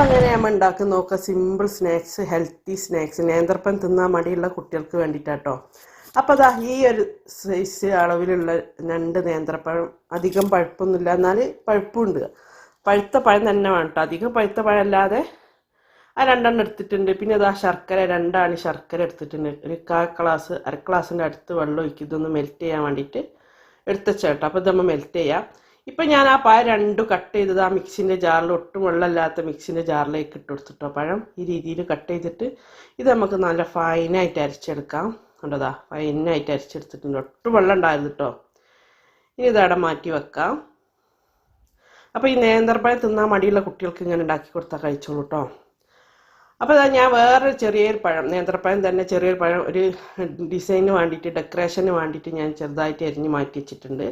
അപ്പം അങ്ങനെ നമ്മൾ ഉണ്ടാക്കി നോക്കുക സിമ്പിൾ സ്നാക്സ് ഹെൽത്തി സ്നാക്സ് നേന്ത്രപ്പം തിന്നാൻ മടിയുള്ള കുട്ടികൾക്ക് വേണ്ടിയിട്ടാട്ടോ അപ്പോൾ അതാ ഈ ഒരു സൈസ് അളവിലുള്ള രണ്ട് നേന്ത്രപ്പഴം അധികം പഴുപ്പൊന്നുമില്ല. എന്നാൽ പഴുപ്പുണ്ട്. പഴുത്ത പഴം തന്നെ വേണം കേട്ടോ അധികം പഴുത്ത പഴം അല്ലാതെ ആ രണ്ടെണ്ണം എടുത്തിട്ടുണ്ട്. പിന്നെ അതാ ശർക്കര രണ്ടാണ് ശർക്കര എടുത്തിട്ടുണ്ട്. ഒരു കാ ക്ലാസ് അര ഗ്ലാസിന്റെ അടുത്ത് വെള്ളം ഒഴിക്കും. ഇതൊന്ന് മെൽറ്റ് ചെയ്യാൻ വേണ്ടിയിട്ട് എടുത്തച്ചേട്ടോ അപ്പോൾ ഇതമ്മ മെൽറ്റ് ചെയ്യാം. ഇപ്പം ഞാൻ ആ പഴം രണ്ടും കട്ട് ചെയ്തത് ആ മിക്സിന്റെ ജാറിൽ ഒട്ടും വെള്ളമില്ലാത്ത മിക്സിന്റെ ജാറിലേക്ക് ഇട്ട് കൊടുത്തിട്ടോ പഴം. ഈ രീതിയിൽ കട്ട് ചെയ്തിട്ട് ഇത് നമുക്ക് നല്ല ഫൈനായിട്ട് അരച്ചെടുക്കാം. കണ്ടതാ ഫൈനായിട്ട് അരച്ചെടുത്തിട്ടുണ്ട്. ഒട്ടും വെള്ളം ഉണ്ടായിരുന്നു കേട്ടോ ഇനി ഇതവിടെ മാറ്റി വെക്കാം. അപ്പോൾ ഈ നേന്ത്രപ്പഴം തിന്നാൻ മടിയുള്ള കുട്ടികൾക്ക് ഇങ്ങനെ ഉണ്ടാക്കി കൊടുത്താൽ കഴിച്ചോളൂ കേട്ടോ അപ്പോൾ ഇതാ ഞാൻ വേറൊരു ചെറിയൊരു പഴം നേന്ത്രപ്പഴം തന്നെ ചെറിയൊരു പഴം ഒരു ഡിസൈന് വേണ്ടിയിട്ട് ഡെക്കറേഷന് വേണ്ടിയിട്ട് ഞാൻ ചെറുതായിട്ട് എരിഞ്ഞ് മാറ്റി വെച്ചിട്ടുണ്ട്.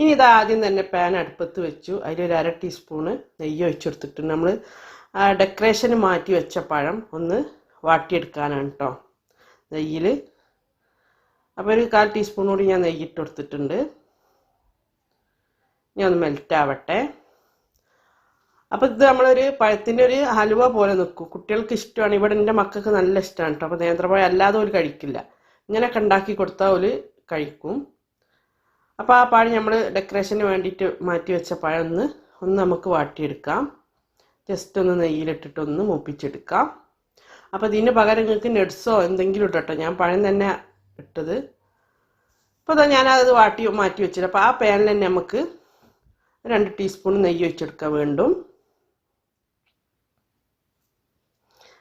ഇനി ഇത് ആദ്യം തന്നെ പാൻ അടുപ്പത്ത് വെച്ചു. അതിലൊരു അര ടീസ്പൂണ് നെയ്യ് ഒഴിച്ചെടുത്തിട്ട് നമ്മൾ ഡെക്കറേഷന് മാറ്റി വെച്ച പഴം ഒന്ന് വാട്ടിയെടുക്കാനാണ് കേട്ടോ നെയ്യിൽ അപ്പോൾ ഒരു കാൽ ടീസ്പൂൺ കൂടി ഞാൻ നെയ്യ് ഇട്ട് കൊടുത്തിട്ടുണ്ട്. ഇനി ഒന്ന് മെൽറ്റ് ആവട്ടെ. അപ്പോൾ ഇത് നമ്മളൊരു പഴത്തിന്റെ ഒരു ഹലുവ പോലെ നിൽക്കും. കുട്ടികൾക്ക് ഇഷ്ടമാണ്. ഇവിടെ എന്റെ മക്കൾക്ക് നല്ല ഇഷ്ടമാണ് കേട്ടോ അപ്പോൾ നേന്ത്രപ്പഴം അല്ലാതെ ഒരു കഴിക്കില്ല. ഇങ്ങനെയൊക്കെ ഉണ്ടാക്കി കൊടുത്താൽ ഒരു കഴിക്കും. അപ്പോൾ ആ പഴം നമ്മൾ ഡെക്കറേഷന് വേണ്ടിയിട്ട് മാറ്റി വെച്ച പഴം ഒന്ന് ഒന്ന് നമുക്ക് വാട്ടിയെടുക്കാം. ജസ്റ്റ് ഒന്ന് നെയ്യിലിട്ടിട്ട് ഒന്ന് മൂപ്പിച്ചെടുക്കാം. അപ്പോൾ ഇതിന് പകരം നിങ്ങൾക്ക് നെഡ്സോ എന്തെങ്കിലും ഇട്ടോ ഞാൻ പഴം തന്നെ ഇട്ടത്. അപ്പോൾ അതാ ഞാനത് വാട്ടി മാറ്റി വെച്ചിട്ട് അപ്പോൾ ആ പാനിൽ തന്നെ നമുക്ക് രണ്ട് ടീസ്പൂൺ നെയ്യ് ഒഴിച്ചെടുക്കാൻ വേണ്ടും.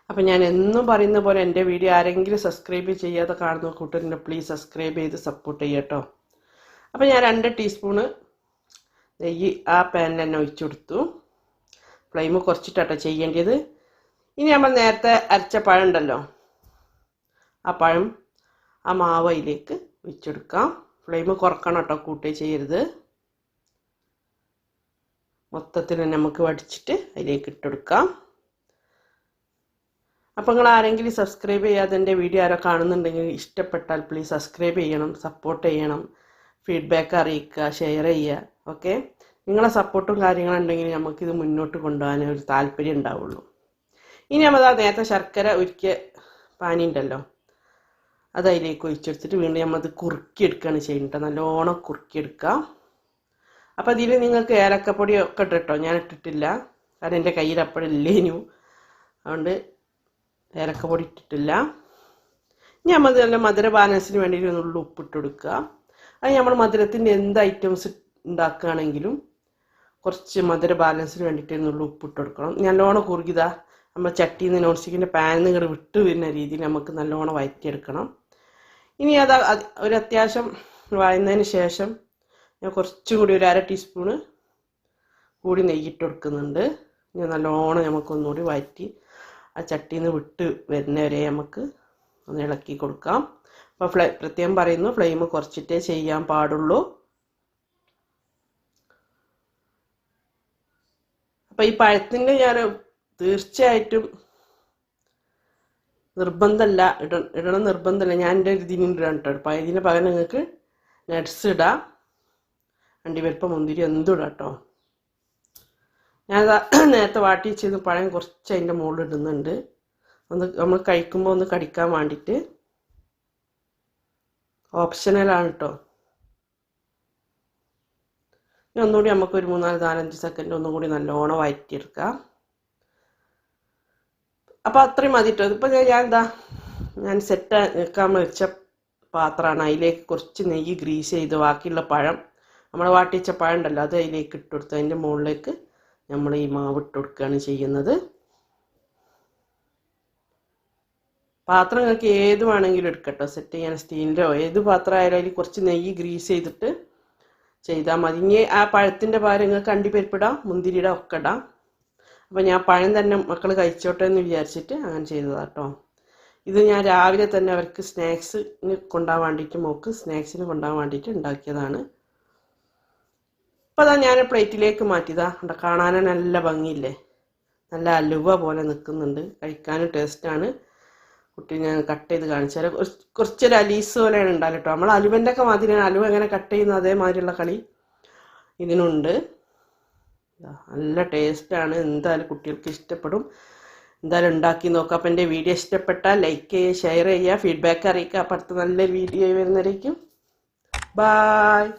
അപ്പം ഞാൻ എന്നും പറയുന്ന പോലെ എന്റെ വീഡിയോ ആരെങ്കിലും സബ്സ്ക്രൈബ് ചെയ്യാതെ കാണുന്ന കൂട്ടരുണ്ട് പ്ലീസ് സബ്സ്ക്രൈബ് ചെയ്ത് സപ്പോർട്ട് ചെയ്യട്ടോ. അപ്പോൾ ഞാൻ രണ്ട് ടീസ്പൂണ് നെയ്യ് ആ പാനിൽ തന്നെ ഒഴിച്ചു കൊടുത്തു. ഫ്ലെയിം കുറച്ചിട്ടാട്ടോ ചെയ്യേണ്ടത്. ഇനി നമ്മൾ നേരത്തെ അരച്ച പഴം ഉണ്ടല്ലോ ആ പഴം ആ മാവ് അതിലേക്ക് ഒഴിച്ചെടുക്കാം ഫ്ലെയിം കുറക്കണം കേട്ടോ കൂട്ടേ ചെയ്യരുത്. മൊത്തത്തിൽ നമുക്ക് വടിച്ചിട്ട് അതിലേക്ക് ഇട്ടെടുക്കാം അപ്പോൾ നിങ്ങൾ ആരെങ്കിലും സബ്സ്ക്രൈബ് ചെയ്യാതെ എന്റെ വീഡിയോ ആരോ കാണുന്നുണ്ടെങ്കിൽ ഇഷ്ടപ്പെട്ടാൽ പ്ലീസ് സബ്സ്ക്രൈബ് ചെയ്യണം സപ്പോർട്ട് ചെയ്യണം. ഫീഡ്ബാക്ക് അറിയിക്കുക ഷെയർ ചെയ്യുക ഓക്കെ നിങ്ങളെ സപ്പോർട്ടും കാര്യങ്ങളുണ്ടെങ്കിൽ നമുക്കിത് മുന്നോട്ട് കൊണ്ടുപോകാൻ ഒരു താല്പര്യം ഉണ്ടാവുള്ളൂ. ഇനി നമ്മൾ ആ നേരത്തെ ശർക്കര ഉരുക്കിയ പാനി ഉണ്ടല്ലോ അത് അതിലേക്ക് ഒഴിച്ചെടുത്തിട്ട് വീണ്ടും നമ്മളത് കുറുക്കിയെടുക്കുകയാണ് ചെയ്യുന്നത് നല്ലോണം കുറുക്കിയെടുക്കുക അപ്പോൾ അതിൽ നിങ്ങൾക്ക് ഏലക്കപ്പൊടി ഒക്കെ ഇട്ടോ ഞാൻ ഇട്ടിട്ടില്ല. കാരണം എന്റെ കയ്യിൽ അപ്പോഴില്ലേനു അതുകൊണ്ട് ഏലക്കപ്പൊടി ഇട്ടിട്ടില്ല. ഇനി നമ്മൾ നല്ല മധുര ബാലൻസിന് വേണ്ടിയിട്ട് ഉപ്പ് ഉപ്പിട്ട് കൊടുക്കുക. അത് നമ്മൾ മധുരത്തിന്റെ എന്ത് ഐറ്റംസ് ഉണ്ടാക്കുകയാണെങ്കിലും കുറച്ച് മധുര ബാലൻസിന് എന്നുള്ള ഉപ്പിട്ട് കൊടുക്കണം. നല്ലോണം കുറുകിത നമ്മൾ ചട്ടിയിൽ നിന്ന് നോൺ സ്റ്റിക്കിന്റെ പാനിൽ നിന്ന് ഇങ്ങോട്ട് വിട്ട് വരുന്ന രീതിയിൽ നമുക്ക് നല്ലോണം വഴറ്റിയെടുക്കണം ഇനി അത് ഒരു അത്യാവശ്യം വഴന്നതിന് ശേഷം ഞാൻ കുറച്ചും കൂടി ഒരു അര ടീസ്പൂണ് കൂടി നെയ്യിട്ട് കൊടുക്കുന്നുണ്ട്. ഇനി നല്ലോണം നമുക്കൊന്നുകൂടി വഴറ്റി ആ ചട്ടിയിൽ നിന്ന് വിട്ട് വരുന്നവരെ നമുക്ക് ഒന്ന് ഇളക്കി കൊടുക്കാം. അപ്പോൾ ഫ്ലെയിം പ്രത്യേകം പറയുന്നു ഫ്ലെയിം കുറച്ചിട്ടേ ചെയ്യാൻ പാടുള്ളൂ. അപ്പം ഈ പഴത്തിന്റെ ഞാൻ തീർച്ചയായിട്ടും നിർബന്ധമല്ല ഇട ഇടണം നിർബന്ധമല്ല ഞാൻ എന്റെ ഒരു ഇതിന് ഇടാൻ കേട്ടോ. അപ്പം ഇതിന് പകരം നിങ്ങൾക്ക് നട്ട്സ് ഇടാം. അണ്ടിപ്പരിപ്പ് മുന്തിരി എന്തും ഇടാം കേട്ടോ. ഞാൻ നേരത്തെ വാട്ടി ചെയ്ത് പഴം കുറച്ച് അതിന്റെ മുകളിൽ ഇടുന്നുണ്ട്. ഒന്ന് നമ്മൾ കഴിക്കുമ്പോൾ ഒന്ന് കടിക്കാൻ വേണ്ടിയിട്ട്. ഓപ്ഷണലാണ് കേട്ടോ ഒന്നുകൂടി നമുക്ക് ഒരു മൂന്നാൽ നാലഞ്ച് സെക്കൻഡ് ഒന്നും കൂടി നല്ലോണം വഴറ്റിയെടുക്കാം അപ്പോൾ അത്രയും മതി കേട്ടോ ഇപ്പൊ ഞാൻ എന്താ ഞാൻ സെറ്റ് വെക്കാൻ വെച്ച പാത്രമാണ്. അതിലേക്ക് കുറച്ച് നെയ്യ് ഗ്രീസ് ചെയ്ത് ബാക്കിയുള്ള പഴം. നമ്മൾ വാട്ടിച്ച പഴം ഉണ്ടല്ലോ അത് അതിലേക്ക് ഇട്ട് കൊടുത്ത് അതിന്റെ മുകളിലേക്ക് നമ്മൾ ഈ മാവ് ഇട്ട് കൊടുക്കുകയാണ് ചെയ്യുന്നത്. പാത്രം നിങ്ങൾക്ക് ഏത് വേണമെങ്കിലും എടുക്കട്ടോ. സെറ്റ് ചെയ്യാൻ സ്റ്റീലിന്റെയോ ഏത് പാത്രം ആയാലും കുറച്ച് നെയ്യ് ഗ്രീസ് ചെയ്തിട്ട് ചെയ്താൽ മതി. ഇനി ആ പഴത്തിന്റെ ഭാരം നിങ്ങൾക്ക് അണ്ടിപ്പരിപ്പിടാം മുന്തിരിയുടെ ഒക്കെ ഇടാം. അപ്പോൾ ഞാൻ പഴം തന്നെ മക്കൾ കഴിച്ചോട്ടെ എന്ന് വിചാരിച്ചിട്ട് അങ്ങനെ ചെയ്തതാണ് കേട്ടോ ഇത് ഞാൻ രാവിലെ തന്നെ അവർക്ക് സ്നാക്സിന് കൊണ്ടുപോകാൻ വേണ്ടിയിട്ട് മോക്ക് സ്നാക്സിന് കൊണ്ടുപോകാൻ വേണ്ടിയിട്ട് ഉണ്ടാക്കിയതാണ്. അപ്പോൾ അതാ ഞാൻ പ്ലേറ്റിലേക്ക് മാറ്റിയതാ. കണ്ടോ കാണാൻ നല്ല ഭംഗിയില്ലേ? നല്ല അലുവ പോലെ നിൽക്കുന്നുണ്ട്. കഴിക്കാനും ടേസ്റ്റാണ് കുട്ടി ഞാൻ കട്ട് ചെയ്ത് കാണിച്ചാൽ കുറച്ചൊരു അലീസ് പോലെയാണ് ഉണ്ടാകും കേട്ടോ നമ്മൾ അലുവന്റെ ഒക്കെ മാതിരിയാണ് അലുവ എങ്ങനെ കട്ട് ചെയ്യുന്ന അതേമാതിരിയുള്ള കളി ഇതിനുണ്ട്. നല്ല ടേസ്റ്റാണ് എന്തായാലും കുട്ടികൾക്ക് ഇഷ്ടപ്പെടും. എന്തായാലും ഉണ്ടാക്കി നോക്കുക അപ്പം എന്റെ വീഡിയോ ഇഷ്ടപ്പെട്ടാൽ ലൈക്ക് ചെയ്യുക ഷെയർ ചെയ്യുക ഫീഡ്ബാക്ക് അറിയിക്കുക. അപ്പം അടുത്ത നല്ല വീഡിയോ വരുന്നതായിരിക്കും. ബായ്